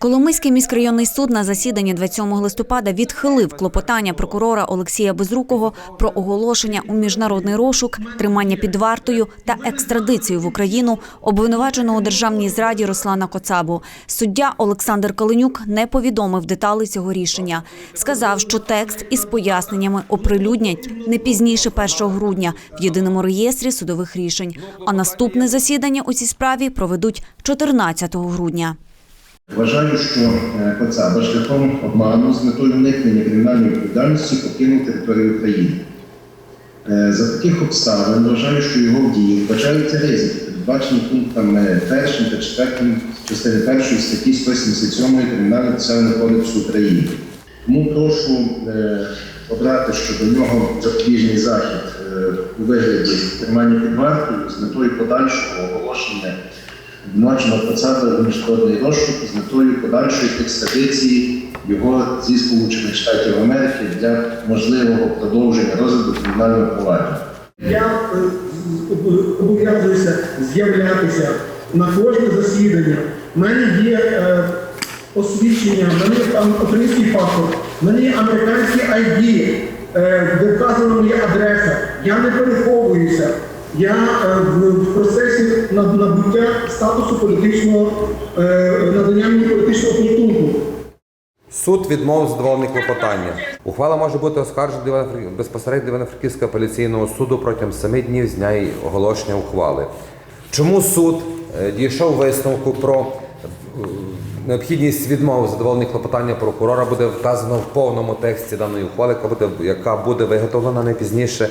Коломийський міськрайонний суд на засіданні 27 листопада відхилив клопотання прокурора Олексія Безрукого про оголошення у міжнародний розшук, тримання під вартою та екстрадицію в Україну обвинуваченого у державній зраді Руслана Коцабу. Суддя Олександр Каленюк не повідомив деталей цього рішення. Сказав, що текст із поясненнями оприлюднять не пізніше 1 грудня в єдиному реєстрі судових рішень. А наступне засідання у цій справі проведуть 14 грудня. Вважаю, що е, Коцаба шляхом обману з метою уникнення кримінальної відповідальності покинув територію України. Е, За таких обставин вважаю, що його в дії вбачаються ризики, передбачені пунктами 1 та 4 частини 1 статті 177 Кримінального процесуального кодексу України. Тому прошу е, обрати щодо нього запобіжний захід е, у вигляді тримання під вартою з метою подальшого оголошення обвинуваченого Коцаба у міжнародний розшук з метою подальшої екстрадиції його зі Сполучених Штатів Америки для можливого продовження розгляду кримінального провадження. Я е, обов'язуюся з'являтися на кожне засідання. У мене є е, освідчення, в мене український паспорт, в мене є американський ID, е, де вказана моя адреса. Я не переховуюся. Я статусу політичного е, надання політичного притулку. Суд відмовив задоволені клопотання. Ухвала може бути оскаржена безпосередньо Івано-Франківського апеляційного суду протягом 7 днів з дня оголошення ухвали. Чому суд е, дійшов висновку про е, необхідність відмови задоволення клопотання прокурора буде вказано в повному тексті даної ухвали, яка буде, виготовлена не пізніше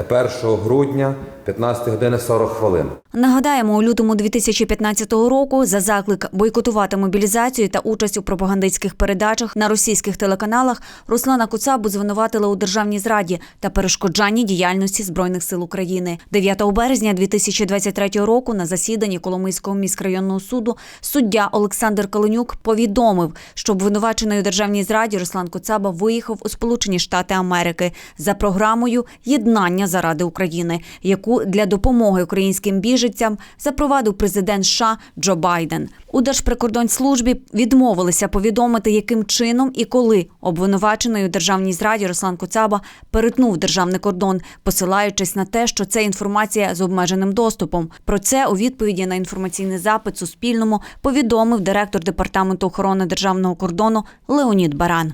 1 грудня 15 години 40 хвилин. Нагадаємо, у лютому 2015 року за заклик бойкотувати мобілізацію та участь у пропагандистських передачах на російських телеканалах Руслана Куцабу звинуватили у державній зраді та перешкоджанні діяльності збройних сил України. 9 березня 2023 року на засіданні Коломийського міськрайонного суду суддя Олександр Каленюк повідомив, що обвинувачений у державній зраді Руслан Куцаба виїхав у Сполучені Штати Америки за програмою Єднання заради України, яку для допомоги українським біженцям запровадив президент США Джо Байден. У Держприкордонслужбі відмовилися повідомити, яким чином і коли обвинувачений у державній зраді Руслан Коцаба перетнув державний кордон, посилаючись на те, що це інформація з обмеженим доступом. Про це у відповіді на інформаційний запит Суспільному повідомив директор департаменту охорони державного кордону Леонід Баран.